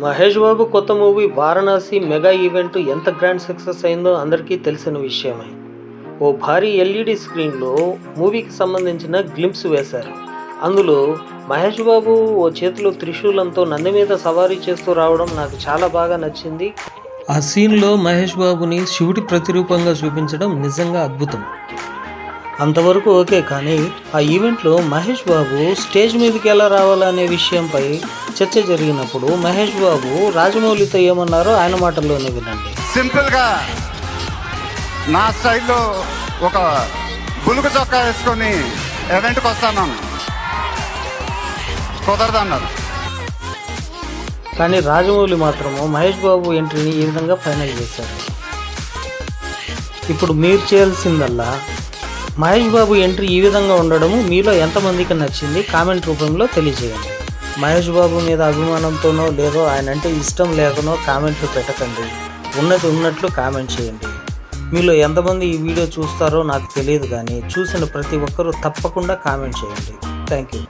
మహేష్ బాబు కొత్త movie Varanasi mega event ఎంత grand success అయిందో అందరికీ తెలిసిన విషయమే. ఓ భారీ ఎల్ఈడి స్క్రీన్లో మూవీకి సంబంధించిన గ్లింప్స్ వేశారు. అందులో మహేష్ బాబు ఓ చేతిలో త్రిశూలంతో నంది మీద సవారీ చేస్తూ రావడం నాకు చాలా బాగా నచ్చింది. ఆ సీన్లో మహేష్ బాబుని శివుడి ప్రతిరూపంగా చూపించడం నిజంగా అద్భుతం. అంతవరకు ఓకే కానీ ఆ ఈవెంట్లో మహేష్ బాబు స్టేజ్ మీదకి ఎలా రావాలనే విషయంపై చర్చ జరిగినప్పుడు మహేష్ బాబు రాజమౌళితో ఏమన్నారో ఆయన మాటల్లోనే వినండి. సింపుల్గా నా స్టైల్లో ఒక బులుగు చొక్కా వేసుకొని ఈవెంట్కి వస్తాను కుదరదన్నారు కానీ రాజమౌళి మాత్రము మహేష్ బాబు ఎంట్రీని ఈ విధంగా ఫైనల్ చేశారు. ఇప్పుడు మీరు చేయాల్సిందల్లా మహేష్ బాబు ఎంట్రీ ఈ విధంగా ఉండడము మీలో ఎంతమందికి నచ్చింది కామెంట్ రూపంలో తెలియజేయండి. మహేష్ బాబు మీద అభిమానంతోనో లేదో ఆయన అంటే ఇష్టం లేకనో కామెంట్లు పెట్టకండి. ఉన్నది ఉన్నట్లు కామెంట్ చేయండి. మీలో ఎంతమంది ఈ వీడియో చూస్తారో నాకు తెలియదు కానీ చూసిన ప్రతి ఒక్కరూ తప్పకుండా కామెంట్ చేయండి. Thank you